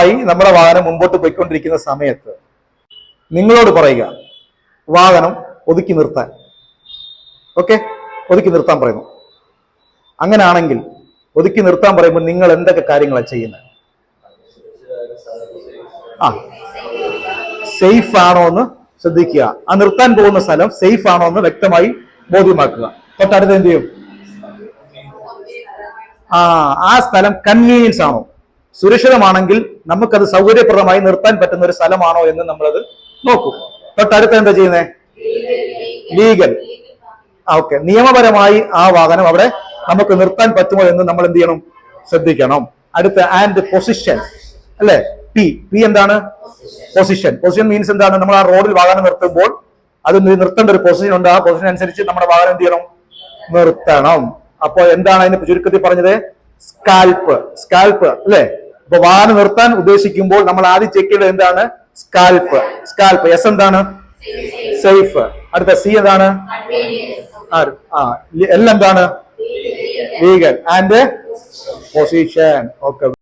ആയി നമ്മുടെ വാഹനം മുമ്പോട്ട് പോയിക്കൊണ്ടിരിക്കുന്ന സമയത്ത് നിങ്ങളോട് പറയുക വാഹനം ഒതുക്കി നിർത്താൻ. ഓക്കെ ഒതുക്കി നിർത്താൻ പറയുന്നു. അങ്ങനെയാണെങ്കിൽ ഒതുക്കി നിർത്താൻ പറയുമ്പോൾ നിങ്ങൾ എന്തൊക്കെ കാര്യങ്ങളാണ് ചെയ്യുന്നത്? ആ. സേഫ് ആണോ എന്ന് ശ്രദ്ധിക്കുക. ആ നിർത്താൻ പോകുന്ന സ്ഥലം സേഫ് ആണോ എന്ന് വ്യക്തമായി ബോധ്യമാക്കുക. തൊട്ടടുത്ത് എന്ത് ചെയ്യും? ആ ആ സ്ഥലം കൺവീനിയൻസ് ആണോ? സുരക്ഷിതമാണെങ്കിൽ നമുക്കത് സൗകര്യപ്രദമായി നിർത്താൻ പറ്റുന്ന ഒരു സ്ഥലമാണോ എന്ന് നമ്മളത് നോക്കും. തൊട്ടടുത്ത് എന്താ ചെയ്യുന്നേ? ലീഗൽ. ഓക്കെ. നിയമപരമായി ആ വാഹനം അവിടെ നമുക്ക് നിർത്താൻ പറ്റുമോ എന്ന് നമ്മൾ എന്ത് ചെയ്യണം? ശ്രദ്ധിക്കണം. അടുത്ത ആൻഡ് പൊസിഷൻ അല്ലെ? പി പി എന്താണ്? പൊസിഷൻ പൊസിഷൻ മീൻസ് എന്താണ്? നമ്മൾ ആ റോഡിൽ വാഹനം നിർത്തുമ്പോൾ അത് നിർത്തേണ്ട ഒരു പൊസിഷൻ ഉണ്ട്. ആ പൊസിഷൻ അനുസരിച്ച് നമ്മുടെ വാഹനം എന്ത് ചെയ്യണം? നിർത്തണം. അപ്പോൾ എന്താണ് അതിന് ചുരുക്കത്തിൽ പറഞ്ഞത്? സ്കാൽപ്പ് സ്കാൽപ്പ് അല്ലെ? അപ്പൊ വാഹനം നിർത്താൻ ഉദ്ദേശിക്കുമ്പോൾ നമ്മൾ ആദ്യം ചെക്ക് ചെയ്യേണ്ടത് എന്താണ്? സ്കാൽപ്പ് സ്കാൽപ്പ് എസ് എന്താണ്? സേഫ് അടുത്ത സി എന്താണ്? ആ എൽ എന്താണ്? Legal and position okay